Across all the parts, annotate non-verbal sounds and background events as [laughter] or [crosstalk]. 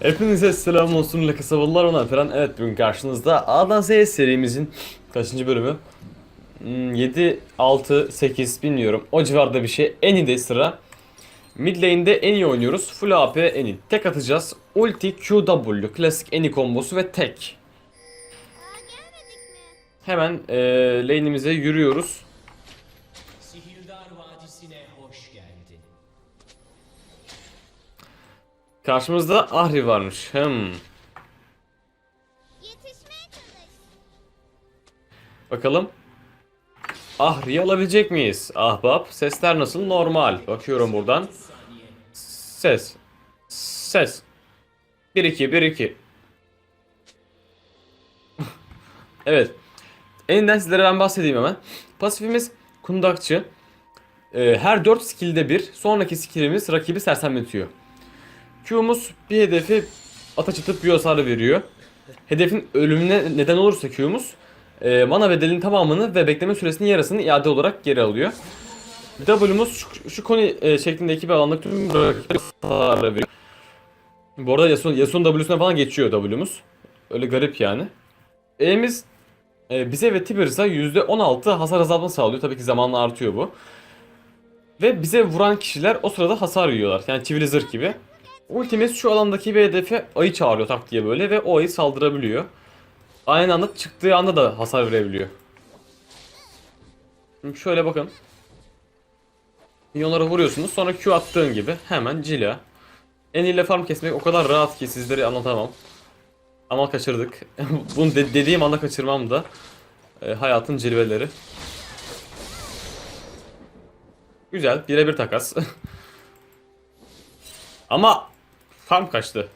Hepinize selam olsun la kasabalılar ona falan. Evet bugün karşınızda A'dan Z'ye serimizin kaçıncı bölümü? Hmm, 7, 6, 8 bilmiyorum. O civarda bir şey. Eni'de sıra. Mid lane'de Eni oynuyoruz. Full AP Eni. Tek atacağız. Ulti, QW, klasik Eni kombosu ve tek. Hemen e, lane'imize yürüyoruz. Karşımızda Ahri varmış. Hmm. Bakalım. Ahri'yi alabilecek miyiz? Ahbap. Sesler nasıl? Normal. Bakıyorum buradan. Ses. Ses. 1 2 1 2. evet. Eninden sizlere ben bahsedeyim hemen. Pasifimiz kundakçı. Ee, her 4 skill'de bir sonraki skillimiz rakibi sersemletiyor. Q'muz bir hedefi ataç atıp bir hasarı veriyor. Hedefin ölümüne neden olursa Q'muz e, mana bedelinin tamamını ve bekleme süresinin yarısını iade olarak geri alıyor. W'muz şu, şu konu e, şeklindeki bir alanda tüm hasarı veriyor. Bu arada Yasuo, Yasuo'nun W'suna falan geçiyor W'muz. Öyle garip yani. E'miz e, bize ve Tibers'a %16 hasar azalma sağlıyor. Tabii ki zamanla artıyor bu. Ve bize vuran kişiler o sırada hasar yiyorlar. Yani çivili zırh gibi. Ultimiz şu alandaki bir hedefe ayı çağırıyor tak diye böyle ve o ayı saldırabiliyor. Aynı anda çıktığı anda da hasar verebiliyor. Şimdi şöyle bakın. Minyonlara vuruyorsunuz sonra Q attığın gibi hemen cila. En ile farm kesmek o kadar rahat ki sizlere anlatamam. Ama kaçırdık. [laughs] Bunu de- dediğim anda kaçırmam da e, hayatın cilveleri. Güzel birebir takas. [laughs] Ama farm kaçtı.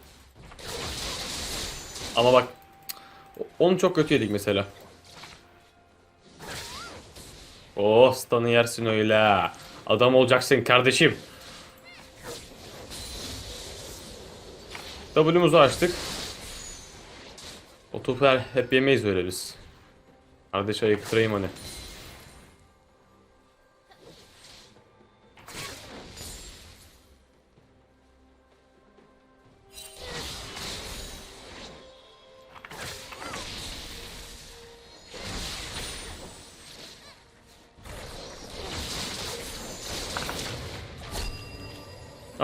Ama bak onu çok kötü yedik mesela. Oh stun'ı yersin öyle. Adam olacaksın kardeşim. W'muzu açtık. O topu her, hep yemeyiz öyle biz. Kardeş ayıktırayım hani.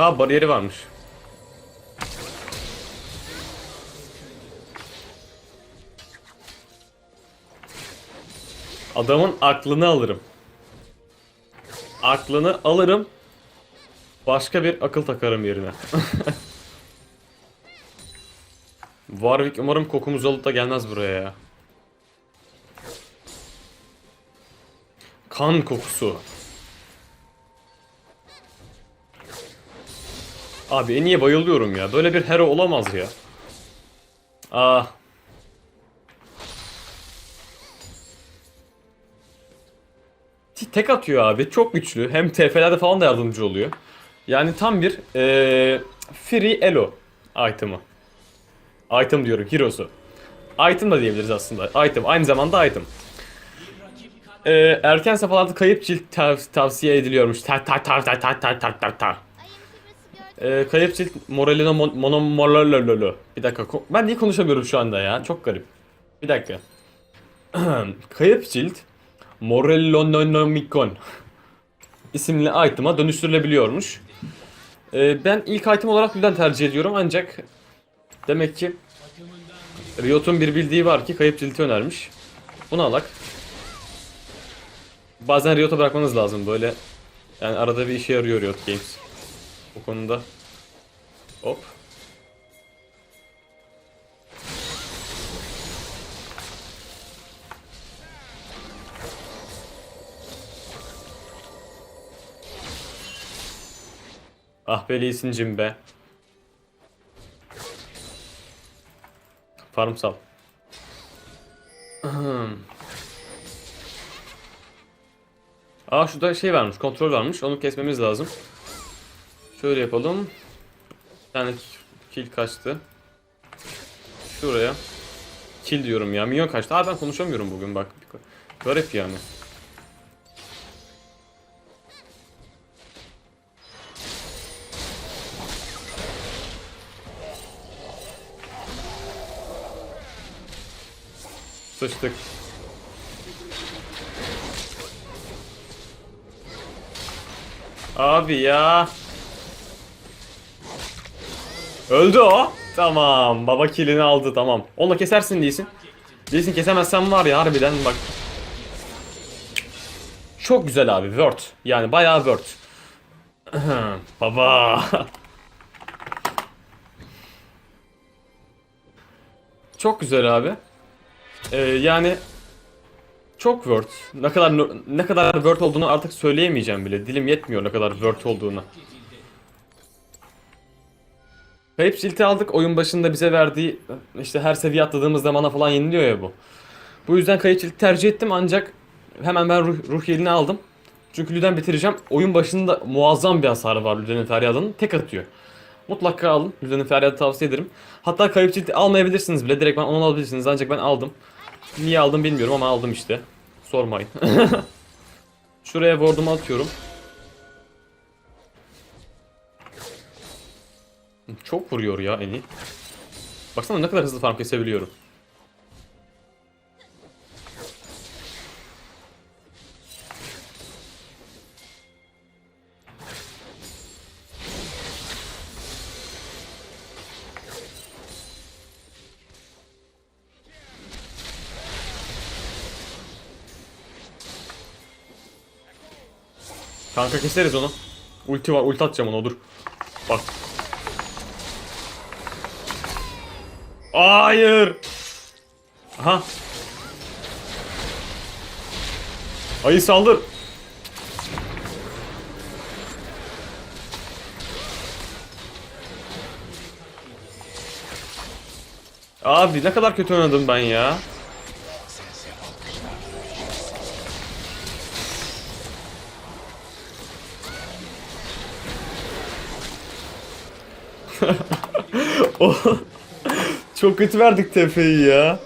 Aa bariyeri varmış. Adamın aklını alırım. Aklını alırım. Başka bir akıl takarım yerine. [laughs] Warwick umarım kokumuzu alıp da gelmez buraya ya. Kan kokusu. Abi en iyi bayılıyorum ya. Böyle bir hero olamaz ya. Ah. Tek atıyor abi. Çok güçlü. Hem TF'lerde falan da yardımcı oluyor. Yani tam bir eee free elo item'ı. Item diyorum. Hero'su. Item da diyebiliriz aslında. Item. Aynı zamanda item. Eee erken safhalarda kayıp cilt tav- tavsiye ediliyormuş. Ta ta ta ta ta ta ta ta ta. Ee, kayıp cilt moralino mon- monomorlalolo. Bir dakika. Ben niye konuşamıyorum şu ya? Çok garip. Bir dakika. [clears throat] kayıp cilt morellonomikon isimli item'a dönüştürülebiliyormuş. Ee, ben ilk item olarak Luden tercih ediyorum ancak demek ki Riot'un bir bildiği var ki kayıp cilti önermiş. Bunu alak. Bazen Riot'a bırakmanız lazım böyle. Yani arada bir işe yarıyor Riot Games. Bu konuda. Hop. Ah be Lee'sincim be. Farm sal. Aa şurada şey varmış, kontrol varmış. Onu kesmemiz lazım. Şöyle yapalım. Bir tane kill kaçtı. Şuraya. Kill diyorum ya. Minyon kaçtı. Aa ben konuşamıyorum bugün bak. Garip yani. Sıçtık. Abi ya. Öldü o. Tamam. Baba kilini aldı tamam. Onunla kesersin değilsin. Değilsin kesemezsen var ya harbiden bak. Çok güzel abi. Word. Yani bayağı Word. [clears throat] Baba. [laughs] Çok güzel abi. Ee, yani çok Word. Ne kadar ne kadar Word olduğunu artık söyleyemeyeceğim bile. Dilim yetmiyor ne kadar Word olduğunu. Kayıp silti aldık. Oyun başında bize verdiği işte her seviye atladığımız zamana falan yeniliyor ya bu. Bu yüzden kayıp silti tercih ettim ancak hemen ben ruh, ruh yelini aldım. Çünkü Lüden bitireceğim. Oyun başında muazzam bir hasarı var Lüden'in feryadının. Tek atıyor. Mutlaka alın. Lüden'in feryadı tavsiye ederim. Hatta kayıp cilti almayabilirsiniz bile. Direkt ben onu alabilirsiniz. Ancak ben aldım. Niye aldım bilmiyorum ama aldım işte. Sormayın. [laughs] Şuraya ward'umu atıyorum. Çok vuruyor ya Eni. Baksana ne kadar hızlı farm kesebiliyorum. Kanka keseriz onu. Ulti var, ulti atacağım ona dur. Bak. Hayır. Aha. Ayı saldır. Abi ne kadar kötü oynadım ben ya. [laughs] O çok kötü verdik tefeyi ya.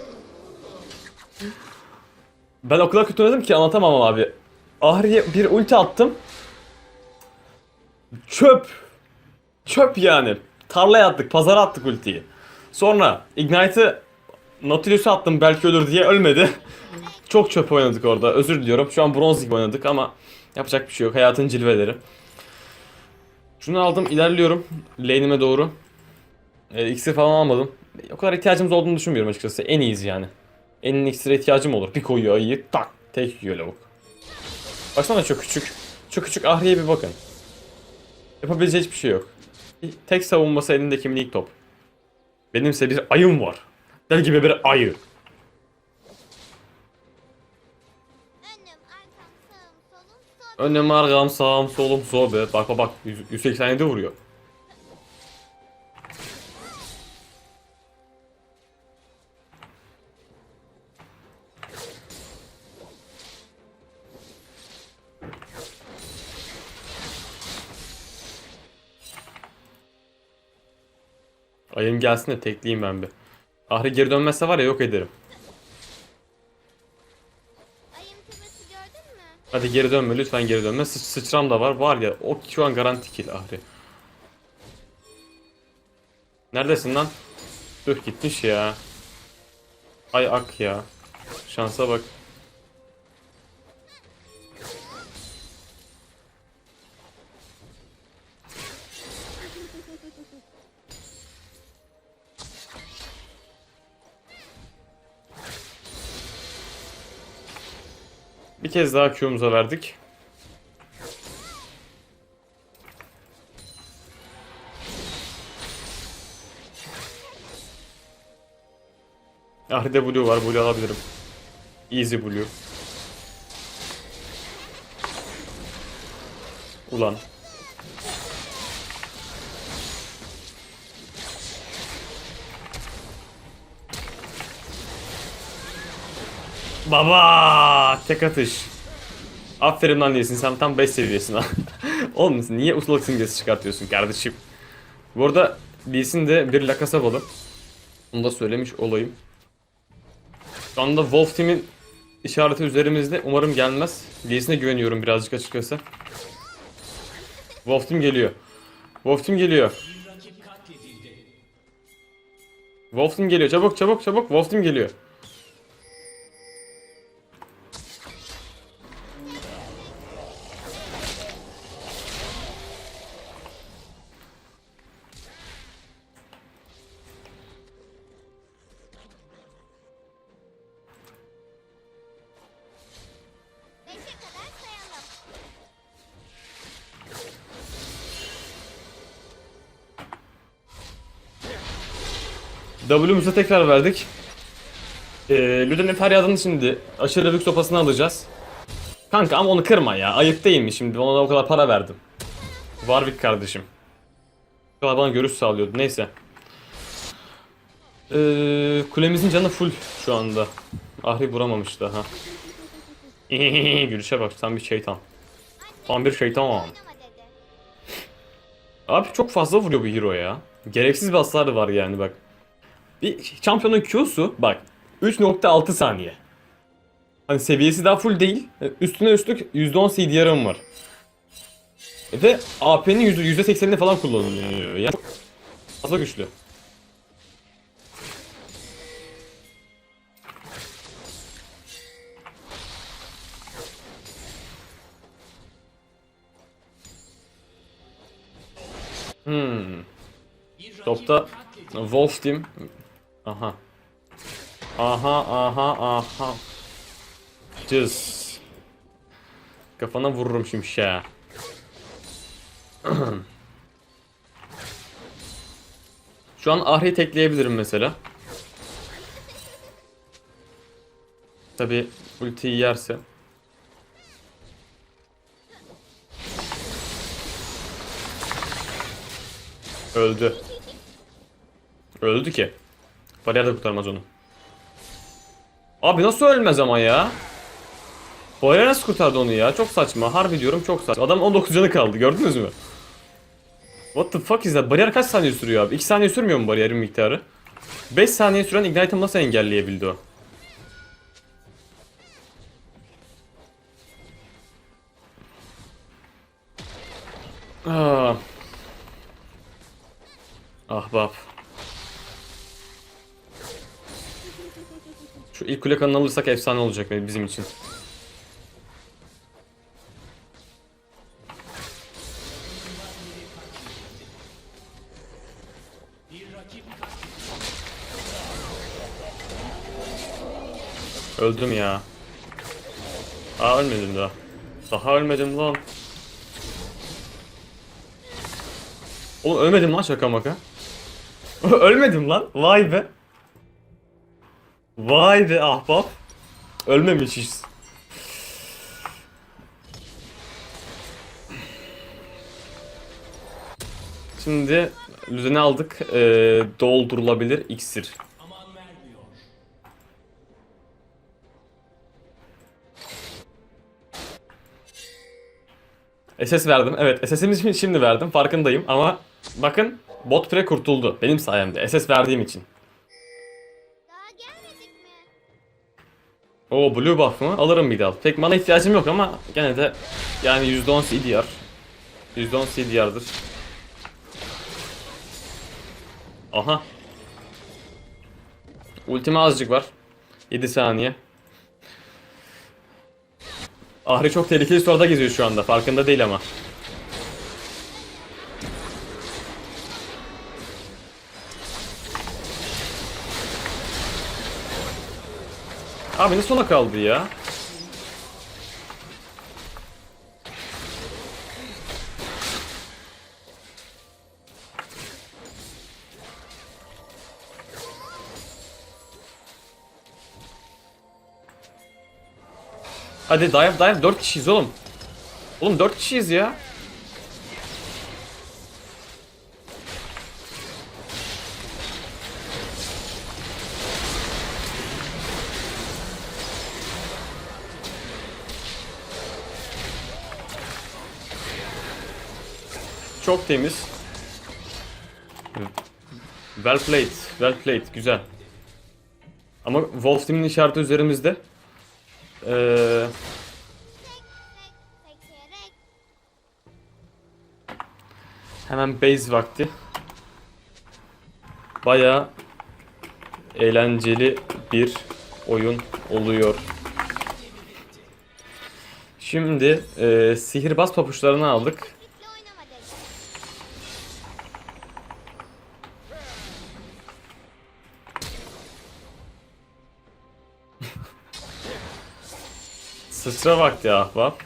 Ben o kadar kötü oynadım ki anlatamam abi. Ahri'ye bir ulti attım. Çöp. Çöp yani. Tarlaya attık, pazara attık ultiyi. Sonra Ignite'ı Nautilus'a attım belki ölür diye ölmedi. [laughs] Çok çöp oynadık orada. Özür diliyorum. Şu an bronz gibi oynadık ama yapacak bir şey yok. Hayatın cilveleri. Şunu aldım, ilerliyorum lane'ime doğru. E, iksir falan almadım. O kadar ihtiyacımız olduğunu düşünmüyorum açıkçası. En iyisi yani. En iksire ihtiyacım olur. Bir koyuyor ayıyı tak tek yiyor lavuk. Baksana çok küçük. Çok küçük Ahri'ye bir bakın. Yapabileceği hiçbir şey yok. Tek savunması elindeki minik top. Benimse bir ayım var. Dev gibi bir ayı. Önüm, arkam, sağım, solum, sobe. Bak bak bak 100 187 vuruyor. Ayım gelsin de tekleyeyim ben bir. Ahri geri dönmezse var ya yok ederim. Ayım tepesi gördün mü? Hadi geri dönme lütfen geri dönme. Sı sıçram da var. Var ya o şu an garanti kill Ahri. Neredesin lan? Dur gitmiş ya. Ay ak ya. Şansa bak. Bir kez daha Q'muza verdik. Ahri'de Blue var. Blue alabilirim. Easy Blue. Ulan. Baba tek atış. Aferin lan diyorsun sen tam 5 seviyesin ha. [laughs] Oğlum niye ustalık simgesi çıkartıyorsun kardeşim? Bu arada Lee Sin de bir lakasabalı. Onu da söylemiş olayım. Şu anda Wolf Team'in işareti üzerimizde. Umarım gelmez. Lee Sin'e güveniyorum birazcık açıkçası. Wolf Team geliyor. Wolf Team geliyor. Wolf Team geliyor. Çabuk çabuk çabuk. Wolf Team geliyor. W'muza tekrar verdik. Ee, Luden'in feryadını şimdi aşırı büyük sopasını alacağız. Kanka ama onu kırma ya. Ayıp değil mi şimdi? Ona o kadar para verdim. Warwick kardeşim. Bu kadar bana görüş sağlıyordu. Neyse. Ee, kulemizin canı full şu anda. Ahri vuramamış daha. [laughs] Gülüşe bak tam bir şeytan. Tam bir şeytan. Abi çok fazla vuruyor bu hero ya. Gereksiz bir hasarı var yani bak. Bir şampiyonun Q'su bak 3.6 saniye. Hani seviyesi daha full değil. Üstüne üstlük %10 CDR'ım var. Ve AP'nin %80'ini falan kullanılıyor. Yani çok fazla güçlü. Hmm. Topta. Wolf Team. Aha. Aha aha aha. Cız. Kafana vururum şimşeğe. Şu an Ahri'yi tekleyebilirim mesela. Tabi ultiyi yerse. Öldü. Öldü ki. Bariyer de kurtarmaz onu. Abi nasıl ölmez ama ya? Bariyer nasıl kurtardı onu ya? Çok saçma. Harbi diyorum çok saçma. Adam 19 canı kaldı gördünüz mü? What the fuck is that? Bariyer kaç saniye sürüyor abi? 2 saniye sürmüyor mu bariyerin miktarı? 5 saniye süren Ignite'ı nasıl engelleyebildi o? Ah. Ahbap. Şu ilk kule kanını alırsak efsane olacak bizim için. Öldüm ya. Aa ölmedim daha. Daha ölmedim lan. Oğlum ölmedim lan şaka maka. [laughs] ölmedim lan. Vay be. Vay be ahbap. Ölmemişiz. Şimdi düzeni aldık. Ee, doldurulabilir iksir. SS verdim. Evet SS'imiz için şimdi verdim. Farkındayım ama bakın bot pre kurtuldu. Benim sayemde. SS verdiğim için. O blue buff mı? Alırım bir daha. Pek mana ihtiyacım yok ama gene de yani %10 CDR. %10 CDR'dır. Aha. Ultime azıcık var. 7 saniye. Ahri çok tehlikeli sırada geziyor şu anda. Farkında değil ama. Abi ne sona kaldı ya? Hadi dive dive 4 kişiyiz oğlum. Oğlum 4 kişiyiz ya. Çok temiz. Well played, well played, güzel. Ama Wolf Team'in işareti üzerimizde. Ee, hemen base vakti. Baya eğlenceli bir oyun oluyor. Şimdi e, sihirbaz papuçlarını aldık. Sıçra vakti ahbap.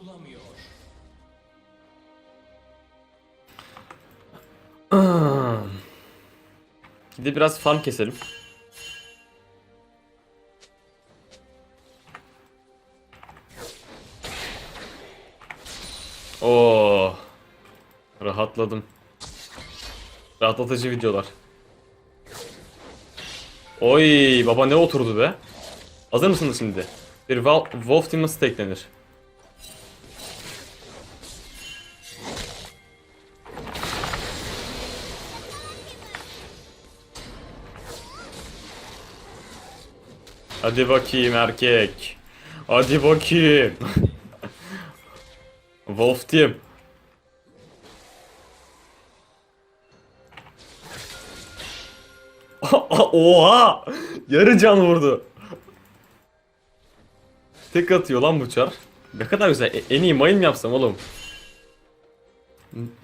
Bulamıyor. Gidip biraz farm keselim. Oo. Rahatladım. Rahatlatıcı videolar. Oy baba ne oturdu be. Hazır mısınız şimdi? Bir Wolf Team'a stakelenir. Hadi bakayım erkek. Hadi bakayım. [laughs] Wolf Team. [laughs] Oha! Yarı can vurdu. Tek atıyor lan bu çar. Ne kadar güzel. E- en iyi mayın mı yapsam oğlum?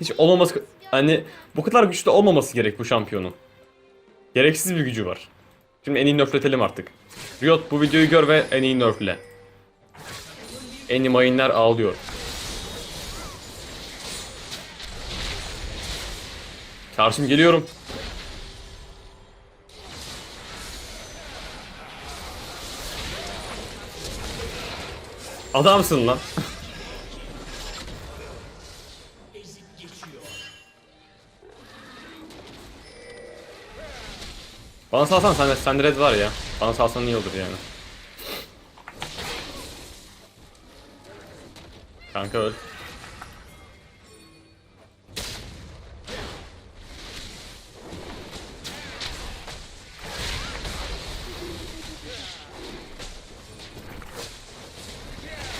Hiç olmaması... Hani bu kadar güçlü olmaması gerek bu şampiyonun. Gereksiz bir gücü var. Şimdi en iyi nerfletelim artık. Riot bu videoyu gör ve en iyi nerfle. En iyi mayınlar ağlıyor. Karşım geliyorum. Adamsın lan. Bana salsan sen, sende red var ya. Bana salsan iyi olur yani. Kanka öl.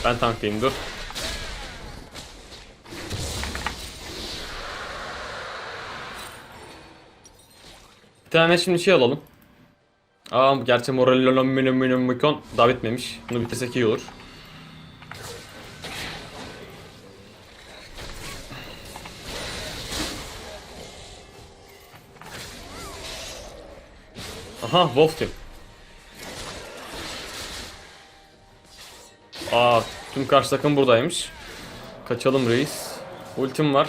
Ben tanklayayım dur. Bir tane şimdi şey alalım. Aa gerçi Morellonominominomikon daha bitmemiş. Bunu bitirsek iyi olur. Aha Wolf Team. Aa tüm karşı takım buradaymış. Kaçalım reis. Ultim var.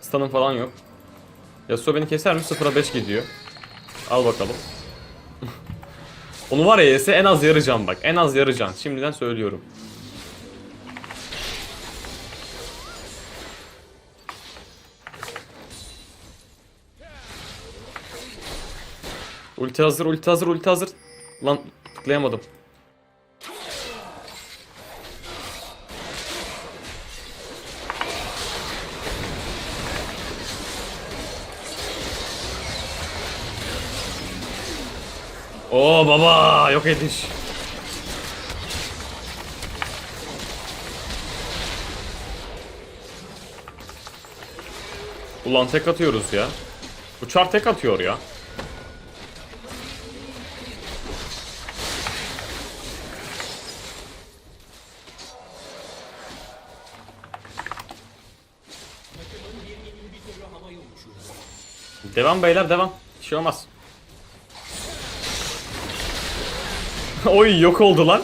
Stun'ım falan yok. Yasuo beni keser mi? 0'a 5 gidiyor. Al bakalım. [laughs] Onu var ya yese en az yarı can bak. En az yarı can. Şimdiden söylüyorum. Ulti hazır, ulti hazır, ulti hazır. Lan tıklayamadım. Oo baba yok ediş. Ulan tek atıyoruz ya. Bu çar tek atıyor ya. Devam beyler devam. Bir şey olmaz. [laughs] Oy yok oldu lan.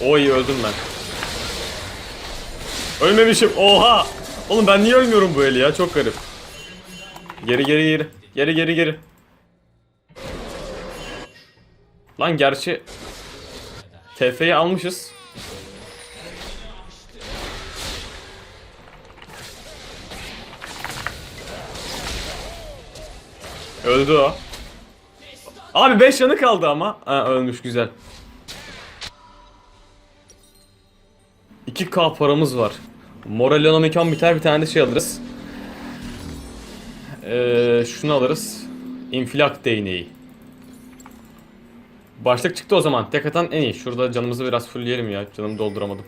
Oy öldüm ben. Ölmemişim. Oha. Oğlum ben niye ölmüyorum bu eli ya? Çok garip. Geri geri geri. Geri geri geri. Lan gerçi TF'yi almışız. Öldü o. Abi 5 yanı kaldı ama. Ha, ölmüş güzel. 2k paramız var. Morellonomikon biter bir tane de şey alırız. Ee, şunu alırız. İnfilak değneği. Başlık çıktı o zaman. Tek atan en iyi. Şurada canımızı biraz fullleyelim ya. Canımı dolduramadım.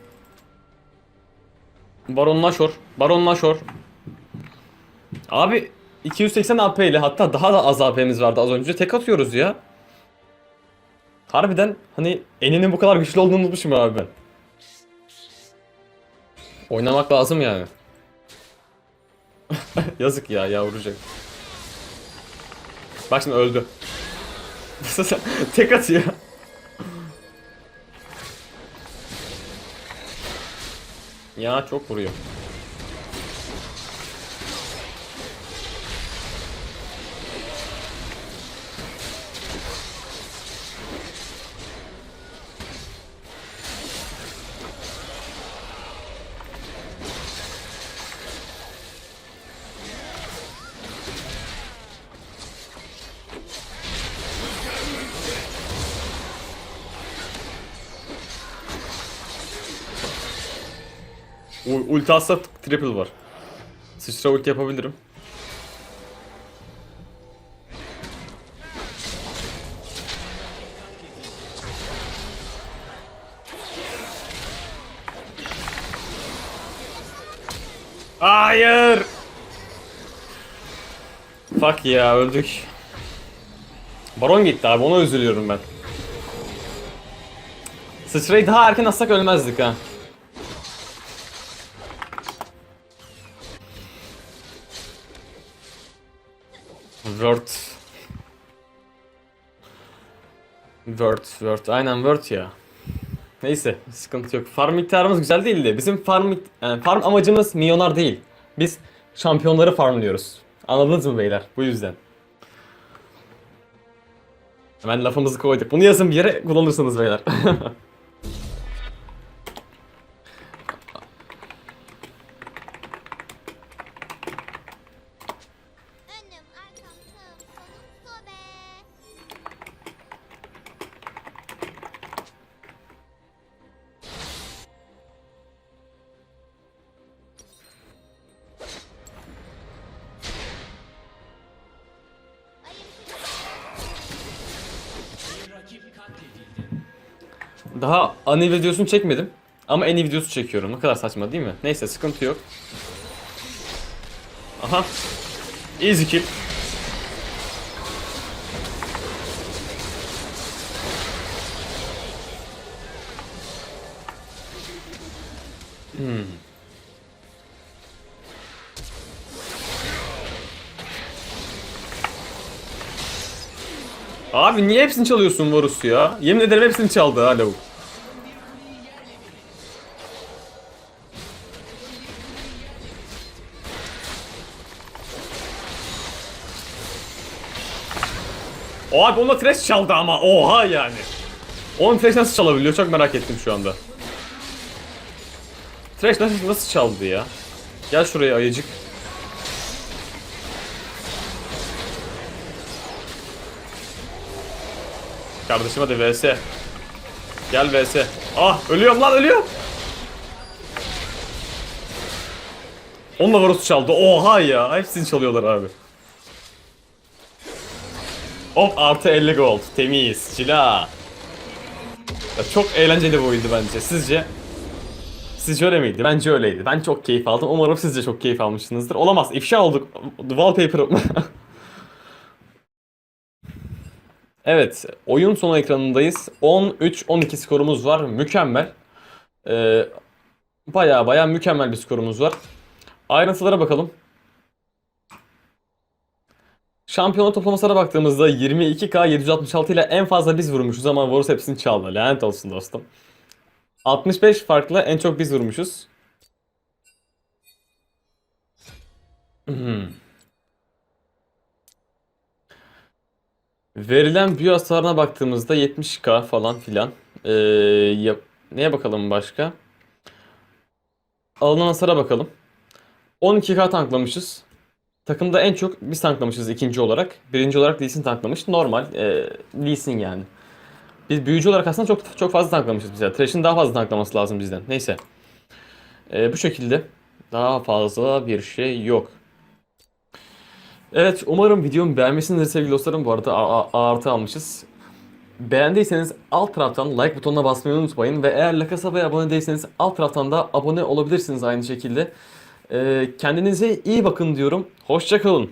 Baron Nashor. Baron Nashor. Abi 280 AP ile hatta daha da az AP'miz vardı az önce. Tek atıyoruz ya. Harbiden hani eninin bu kadar güçlü olduğunu unutmuşum abi ben. Oynamak lazım yani. [laughs] Yazık ya yavrucak. Bak şimdi öldü. [laughs] Tek atıyor. Ya çok vuruyor. Ulti atsa triple var. Sıçra ulti yapabilirim. Hayır. Fuck ya öldük. Baron gitti abi ona üzülüyorum ben. Sıçrayı daha erken atsak ölmezdik ha. Word. Word, Word. Aynen Word ya. Neyse, sıkıntı yok. Farm miktarımız güzel değil de bizim farm yani farm amacımız milyonlar değil. Biz şampiyonları farmlıyoruz. Anladınız mı beyler? Bu yüzden. Hemen lafımızı koyduk. Bunu yazın bir yere kullanırsınız beyler. [laughs] ani videosunu çekmedim. Ama en iyi videosu çekiyorum. Ne kadar saçma değil mi? Neyse sıkıntı yok. Aha. Easy kill. Hmm. Abi niye hepsini çalıyorsun Varus ya? Yemin ederim hepsini çaldı ha lavuk. Abi onunla trash çaldı ama oha yani. Onun trash nasıl çalabiliyor çok merak ettim şu anda. Trash nasıl, nasıl çaldı ya? Gel şuraya ayıcık. Kardeşim hadi vs. Gel vs. Ah ölüyorum lan ölüyorum. Onunla Varus çaldı. Oha ya. Hepsini çalıyorlar abi. Hop artı 50 gold. Temiz. Cila. Ya çok eğlenceli bir oyundu bence. Sizce? Sizce öyle miydi? Bence öyleydi. Ben çok keyif aldım. Umarım siz de çok keyif almışsınızdır. Olamaz. İfşa olduk. Wallpaper'ım. [laughs] Evet, oyun sonu ekranındayız. 13-12 skorumuz var. Mükemmel. Ee, baya baya mükemmel bir skorumuz var. Ayrıntılara bakalım. Şampiyonluk toplamasına baktığımızda 22k 766 ile en fazla biz vurmuşuz ama Varus hepsini çaldı. Lanet olsun dostum. 65 farklı en çok biz vurmuşuz. Hmm. Verilen büyü hasarına baktığımızda 70k falan filan. Ee, neye bakalım başka? Alınan hasara bakalım. 12k tanklamışız. Takımda en çok biz tanklamışız ikinci olarak. Birinci olarak Lee Sin tanklamış. Normal. E, Lee yani. Biz büyücü olarak aslında çok çok fazla tanklamışız bize. Thresh'in daha fazla tanklaması lazım bizden. Neyse. Ee, bu şekilde. Daha fazla bir şey yok. Evet umarım videomu beğenmişsinizdir sevgili dostlarım. Bu arada artı almışız. Beğendiyseniz alt taraftan like butonuna basmayı unutmayın. Ve eğer La Casaba'ya abone değilseniz alt taraftan da abone olabilirsiniz aynı şekilde. Ee, kendinize iyi bakın diyorum. Hoşçakalın.